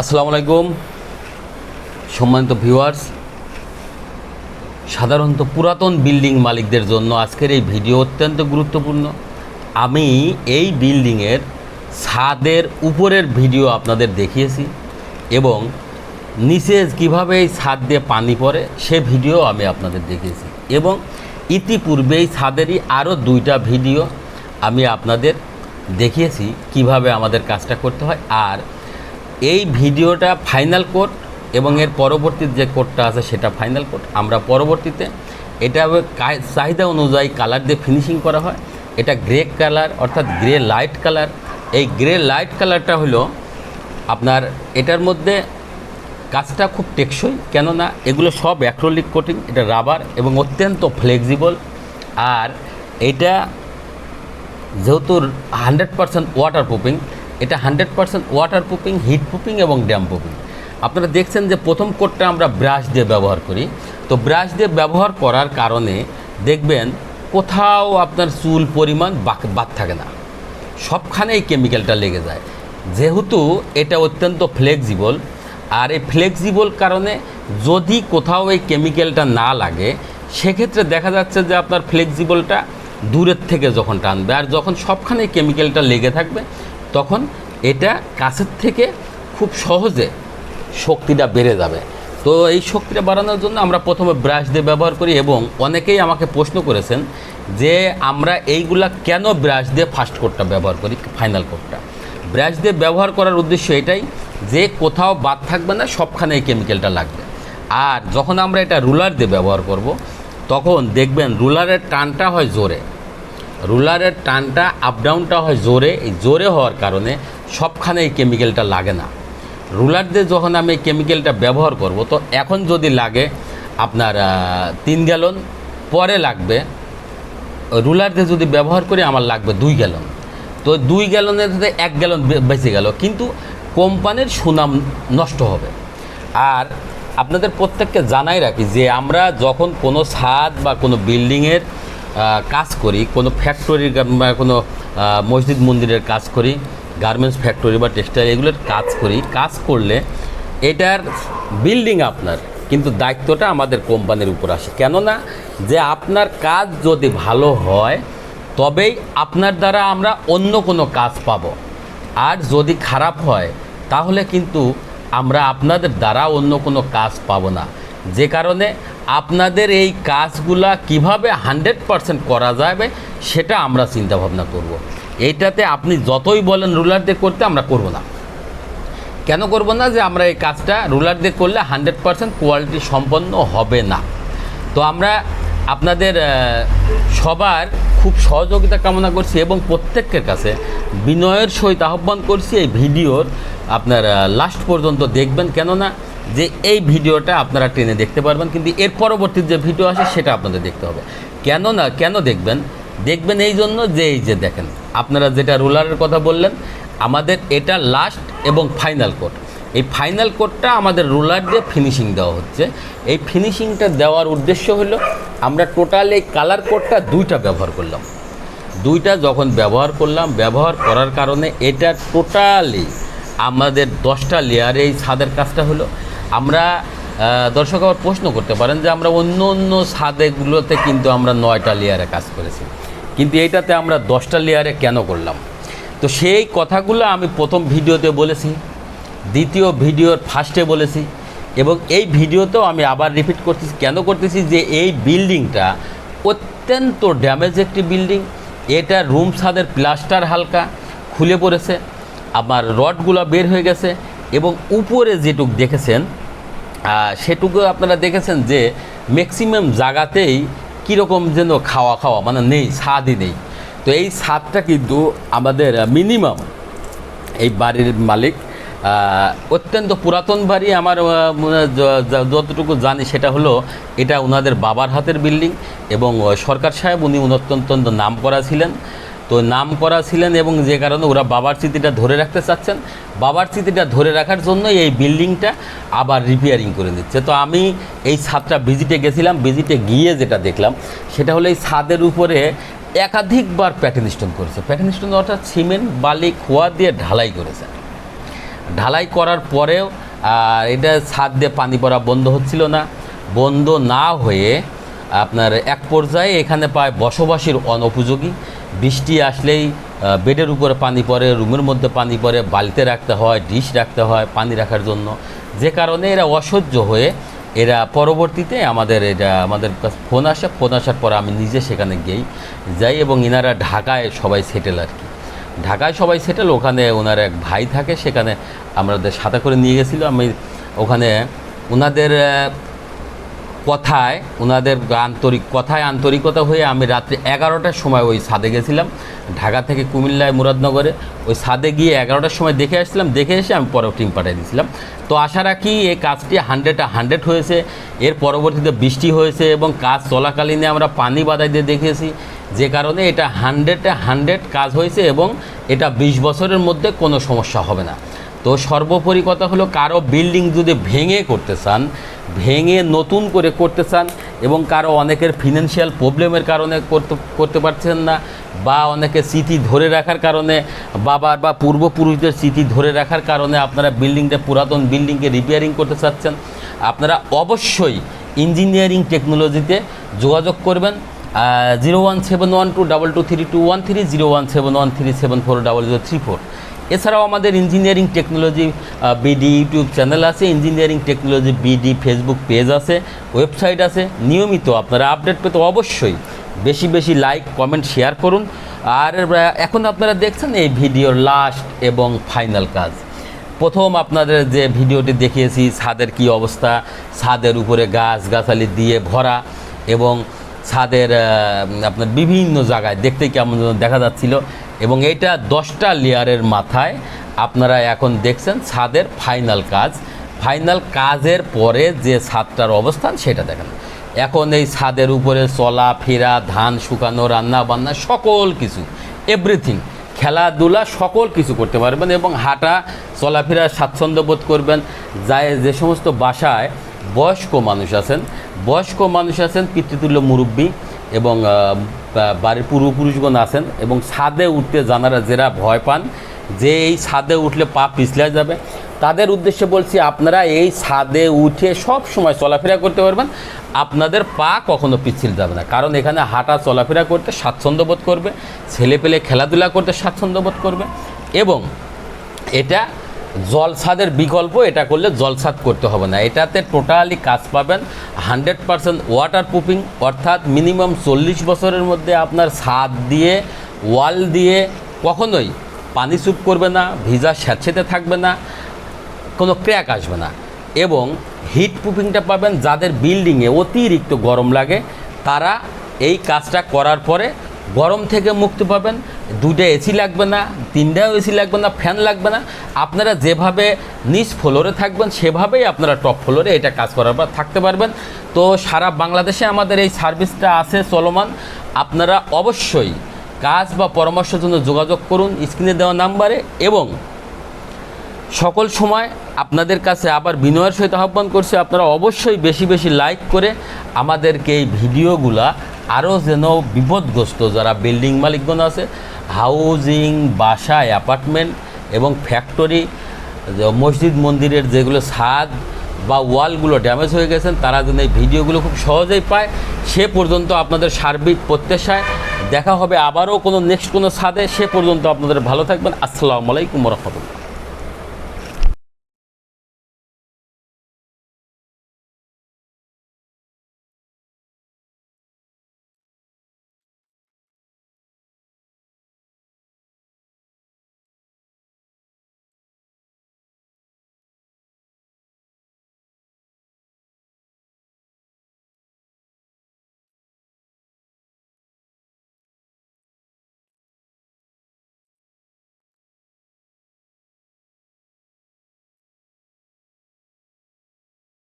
আসসালামু আলাইকুম। সম্মানিত ভিউয়ার্স, সাধারণত পুরাতন বিল্ডিং মালিকদের জন্য আজকের এই ভিডিও অত্যন্ত গুরুত্বপূর্ণ। আমি এই বিল্ডিংয়ের ছাদের উপরের ভিডিও আপনাদের দেখিয়েছি এবং নিচে কীভাবে এই ছাদ দিয়ে পানি পড়ে সে ভিডিও আমি আপনাদের দেখিয়েছি এবং ইতিপূর্বে এই ছাদেরই আরও দুইটা ভিডিও আমি আপনাদের দেখিয়েছি কীভাবে আমাদের কাজটা করতে হয় আর এই ভিডিওটা ফাইনাল কোড এবং এর পরবর্তী যে কোডটা আছে সেটা ফাইনাল কোড। আমরা পরবর্তীতে এটা চাহিদা অনুযায়ী কালার দিয়ে ফিনিশিং করা হয়। এটা গ্রে কালার অর্থাৎ গ্রে লাইট কালার। এই গ্রে লাইট কালারটা হলো আপনার এটার মধ্যে কাজটা খুব টেকসই, কেননা এগুলো সব অ্যাক্রোলিক কোটিং, এটা রাবার এবং অত্যন্ত ফ্লেক্সিবল আর এটা যেহেতু হান্ড্রেড পার্সেন্ট ওয়াটার প্রুফিং এটা hundred percent water proofing heat proofing এবং ড্যাম প্রুফিং আপনারা দেখছেন যে প্রথম কোটটা আমরা ব্রাশ দিয়ে ব্যবহার করি। তো ব্রাশ দিয়ে ব্যবহার করার কারণে দেখবেন কোথাও আপনার চুল পরিমাণ বাদ থাকে না। সবখানে এই কেমিক্যালটা লেগে যায়। যেহেতু এটা অত্যন্ত ফ্লেক্সিবল আর এই ফ্লেক্সিবল কারণে যদি কোথাও এই কেমিক্যালটা না লাগে, সেক্ষেত্রে দেখা যাচ্ছে যে আপনার ফ্লেক্সিবলটা দূরের থেকে যখন টানবে, আর যখন সবখানে কেমিক্যালটা লেগে থাকবে তখন এটা কাছের থেকে খুব সহজে শক্তিটা বেড়ে যাবে। তো এই শক্তিটা বাড়ানোর জন্য আমরা প্রথমে ব্রাশ দিয়ে ব্যবহার করি এবং অনেকেই আমাকে প্রশ্ন করেছেন যে আমরা এইগুলা কেন ব্রাশ দিয়ে ফার্স্ট কোটটা ব্যবহার করি ফাইনাল কোটটা ব্রাশ দিয়ে ব্যবহার করার উদ্দেশ্য এটাই যে কোথাও বাদ থাকবে না, সবখানে এই কেমিক্যালটা লাগবে। আর যখন আমরা এটা রুলার দিয়ে ব্যবহার করব, তখন দেখবেন রুলারের টানটা হয় জোরে। রুলারের টানটা আপ ডাউনটা হয় জোরে, এই জোরে হওয়ার কারণে সবখানে এই কেমিক্যালটা লাগে না। রুলার দিয়ে যখন আমি এই কেমিক্যালটা ব্যবহার করব, তো এখন যদি লাগে আপনার তিন গ্যালন, পরে লাগবে রুলার দিয়ে যদি ব্যবহার করি আমার লাগবে দুই গ্যালন। তো দুই গ্যালনের সাথে এক গ্যালন বেঁচে গেল, কিন্তু কোম্পানির সুনাম নষ্ট হবে। আর আপনাদের প্রত্যেককে জানাই রাখি যে আমরা যখন কোনো ছাদ বা কোনো বিল্ডিংয়ের কাজ করি, কোনো ফ্যাক্টরির বা কোনো মসজিদ মন্দিরের কাজ করি গার্মেন্টস ফ্যাক্টরি বা টেক্সটাইল এগুলোর কাজ করি। কাজ করলে এটার বিল্ডিং আপনার, কিন্তু দায়িত্বটা আমাদের কোম্পানির উপর আসে। কেননা যে আপনার কাজ যদি ভালো হয়, তবেই আপনার দ্বারা আমরা অন্য কোনো কাজ পাব। আর যদি খারাপ হয়, তাহলে কিন্তু আমরা আপনাদের দ্বারা অন্য কোনো কাজ পাবো না। যে কারণে আপনাদের এই কাজগুলা কীভাবে হান্ড্রেড পারসেন্ট করা যাবে সেটা আমরা চিন্তা ভাবনা করব। এইটাতে আপনি যতই বলেন রুলার দিয়ে করতে আমরা করব না। কেন করব না যে আমরা এই কাজটা রুলার দিয়ে করলে হান্ড্রেড পারসেন্ট কোয়ালিটি সম্পন্ন হবে না। তো আমরা আপনাদের সবার খুব সহযোগিতা কামনা করছি এবং প্রত্যেকের কাছে বিনয়ের সহিত আহ্বান করছি এই ভিডিওর আপনার লাস্ট পর্যন্ত দেখবেন। কেননা যে এই ভিডিওটা আপনারা ট্রেনে দেখতে পারবেন, কিন্তু এর পরবর্তী যে ভিডিও আসে সেটা আপনাদের দেখতে হবে। কেন না, কেন দেখবেন? দেখবেন এই জন্য যে, এই যে দেখেন, আপনারা যেটা রুলারের কথা বললেন, আমাদের এটা লাস্ট এবং ফাইনাল কোড এই ফাইনাল কোডটা আমাদের রুলার দিয়ে ফিনিশিং দেওয়া হচ্ছে। এই ফিনিশিংটা দেওয়ার উদ্দেশ্য হলো, আমরা টোটাল এই কালার কোডটা দুইটা ব্যবহার করলাম। দুইটা যখন ব্যবহার করলাম, ব্যবহার করার কারণে এটা টোটালি আমাদের দশটা লেয়ারে এই ছাদের কাজটা হলো। আমরা দর্শক আবার প্রশ্ন করতে পারেন যে আমরা অন্য অন্য ছাদেগুলোতে কিন্তু আমরা নয়টা লেয়ারে কাজ করেছি। কিন্তু এইটাতে আমরা দশটা লেয়ারে কেন করলাম? তো সেই কথাগুলো আমি প্রথম ভিডিওতে বলেছি, দ্বিতীয় ভিডিওর ফার্স্টে বলেছি, এবং এই ভিডিওতেও আমি আবার রিপিট করতেছি, কেন করতেছি যে এই বিল্ডিংটা অত্যন্ত ড্যামেজ একটি বিল্ডিং এটা রুম ছাদের প্লাস্টার হালকা, খুলে পড়েছে আমার রডগুলো বের হয়ে গেছে এবং উপরে যেটুক দেখেছেন সেটুকু আপনারা দেখেছেন যে ম্যাক্সিমাম জায়গাতেই কীরকম যেন খাওয়া খাওয়া মানে নেই, স্বাদই নেই। তো এই স্বাদটা কিন্তু আমাদের মিনিমাম এই বাড়ির মালিক অত্যন্ত পুরাতন বাড়ি আমার মনে যতটুকু জানি সেটা হলো এটা ওনাদের বাবার হাতের বিল্ডিং এবং সরকার সাহেব উনি অত্যন্ত নাম করা ছিলেন। তো নাম করা ছিলেন এবং যে কারণে ওরা বাবার স্মৃতিটা ধরে রাখতে চাচ্ছেন। বাবার স্মৃতিটা ধরে রাখার জন্য এই বিল্ডিংটা আবার রিপেয়ারিং করে দিচ্ছে। তো আমি এই ছাদটা ভিজিটে গেছিলাম ভিজিটে গিয়ে যেটা দেখলাম, সেটা হলো এই ছাদের উপরে একাধিকবার প্যাটার্ন স্টোন করেছে। প্যাটার্ন স্টোন অর্থাৎ সিমেন্ট বালি, খোয়া দিয়ে ঢালাই করেছে। ঢালাই করার পরেও এটা ছাদ দিয়ে পানি পড়া বন্ধ হচ্ছিল না। বন্ধ না হয়ে আপনার এক পর্যায়ে এখানে পায় বসবাসের অনুপযোগী। বৃষ্টি আসলেই বেডের উপরে পানি পড়ে, রুমের মধ্যে পানি পড়ে বালতে রাখতে হয়, ডিশ রাখতে হয়, পানি রাখার জন্য। যে কারণে এরা অসহ্য হয়ে, এরা পরবর্তীতে আমাদের এটা, আমাদের কাছে ফোন আসে, ফোন আসার পর আমি নিজে সেখানে গিয়েই যাই এবং ইনারা ঢাকায় সবাই সেটেল আর কি। ঢাকায় সবাই সেটেল ওখানে ওনার এক ভাই থাকে, সেখানে আমাদের সাথে করে নিয়ে গেছিল। আমি ওখানে ওনাদের কথায় ওনাদের আন্তরিক, কথায় আন্তরিকতা হয়ে আমি রাত্রি এগারোটার সময় ওই ছাদে গেছিলাম। ঢাকা থেকে কুমিল্লায় মুরাদনগরে ওই ছাদে গিয়ে এগারোটার সময় দেখে আসছিলাম, দেখে এসে আমি পরে টিম পাঠিয়ে দিয়েছিলাম। তো আশা রাখি এই কাজটি হান্ড্রেডে হান্ড্রেড হয়েছে। এর পরবর্তীতে বৃষ্টি হয়েছে এবং কাজ চলাকালীনে আমরা পানি বাদাই দিয়ে দেখেছি যে কারণে এটা হান্ড্রেডে হান্ড্রেড কাজ হয়েছে এবং এটা বিশ বছরের মধ্যে কোনো সমস্যা হবে না। তো সর্বোপরি কথা হলো কারও বিল্ডিং যদি ভেঙে করতে চান, ভেঙে নতুন করে করতে চান এবং কারও অনেকের ফিনান্সিয়াল প্রবলেমের কারণে করতে করতে পারছেন না বা অনেকে স্মৃতি ধরে রাখার কারণে, বাবার বা পূর্বপুরুষদের স্মৃতি ধরে রাখার কারণে আপনারা বিল্ডিংটা পুরাতন বিল্ডিংকে রিপেয়ারিং করতে চাচ্ছেন, আপনারা অবশ্যই ইঞ্জিনিয়ারিং টেকনোলজিতে যোগাযোগ করবেন zero one seven one two double two three two one three zero one seven one three seven four double zero three four এছাড়াও আমাদের engineering technology BD YouTube channel আছে engineering technology BD Facebook page আছে website আছে, নিয়মিত আপনারা update পেতে অবশ্যই বেশি বেশি লাইক কমেন্ট শেয়ার করুন। আর এখন আপনারা দেখছেন এই ভিডিওর লাস্ট এবং ফাইনাল কাজ। প্রথম আপনাদের যে ভিডিওটি দেখিয়েছি, ছাদের কি অবস্থা, ছাদের উপরে গাছ গাছালি দিয়ে ভরা এবং ছাদের আপনার বিভিন্ন জায়গায় দেখতে কেমন দেখা যাচ্ছিল। এবং এটা দশটা লেয়ারের মাথায় আপনারা এখন দেখছেন ছাদের ফাইনাল কাজ। ফাইনাল কাজের পরে যে ছাদটার অবস্থান সেটা দেখেন এখন এই ছাদের উপরে চলা, ফেরা, ধান শুকানো, রান্না বান্না সকল কিছু এভরিথিং খেলাধুলা সকল কিছু করতে পারবেন এবং হাঁটা, চলাফেরা স্বাচ্ছন্দ্য বোধ করবেন। যায় যে সমস্ত বাসায় বয়স্ক মানুষ আছেন, বয়স্ক মানুষ আছেন পিতৃতুল্য মুরব্বী এবং বাড়ির পূর্বপুরুষগণ আছেন এবং ছাদে উঠতে জানারা যারা ভয় পান, যে এই ছাদে উঠলে পা পিছলে যাবে। তাদের উদ্দেশ্যে বলছি, আপনারা এই ছাদে উঠে সব সময় চলাফেরা করতে পারবেন। আপনাদের পা কখনো পিছিল যাবে না। কারণ এখানে হাঁটা, চলাফেরা করতে স্বাচ্ছন্দ্য বোধ করবে ছেলে পেলে খেলাধুলা করতে স্বাচ্ছন্দ্য বোধ করবে। এবং এটা জলসাদের বিকল্প, এটা করলে জলসাদ করতে হবে না। এটাতে টোটালি কাজ পাবেন হান্ড্রেড পারসেন্ট ওয়াটার প্রুফিং অর্থাৎ মিনিমাম চল্লিশ বছরের মধ্যে আপনার ছাদ দিয়ে, ওয়াল দিয়ে কখনোই পানি চুপ করবে না, ভিজা স্যাঁতসেতে থাকবে না, কোনো ক্র্যাক আসবে না। এবং হিট প্রুফিংটা পাবেন যাদের বিল্ডিংয়ে অতিরিক্ত গরম লাগে, তারা এই কাজটা করার পরে গরম থেকে মুক্তি পাবেন। দুটো এসি লাগবে না, তিনটাও এসি লাগবে না ফ্যান লাগবে না। আপনারা যেভাবে নিচ ফ্লোরে থাকবেন, সেভাবেই আপনারা টপ ফ্লোরে এটা কাজ করার পর থাকতে পারবেন। তো সারা বাংলাদেশে আমাদের এই সার্ভিসটা আছে চলমান। আপনারা অবশ্যই কাজ বা পরামর্শের জন্য যোগাযোগ করুন স্ক্রিনে দেওয়া নাম্বারে এবং সকল সময় আপনাদের কাছে আবার বিনয়ের সহিত আহ্বান করছি, আপনারা অবশ্যই বেশি বেশি লাইক করে আমাদেরকে এই ভিডিওগুলা আরও যেন বিপদগ্রস্ত যারা বিল্ডিং মালিকগণ আছে হাউজিং বাসা অ্যাপার্টমেন্ট এবং ফ্যাক্টরি মসজিদ, মন্দিরের যেগুলো ছাদ বা ওয়ালগুলো ড্যামেজ হয়ে গেছেন, তারা যেন এই ভিডিওগুলো খুব সহজেই পায়। সে পর্যন্ত আপনাদের সার্বিক প্রত্যাশায় দেখা হবে আবারও কোনো নেক্সট কোনো ছাদে। সে পর্যন্ত আপনাদের ভালো থাকবেন। আসসালামু আলাইকুম রহমতুল্লাহ।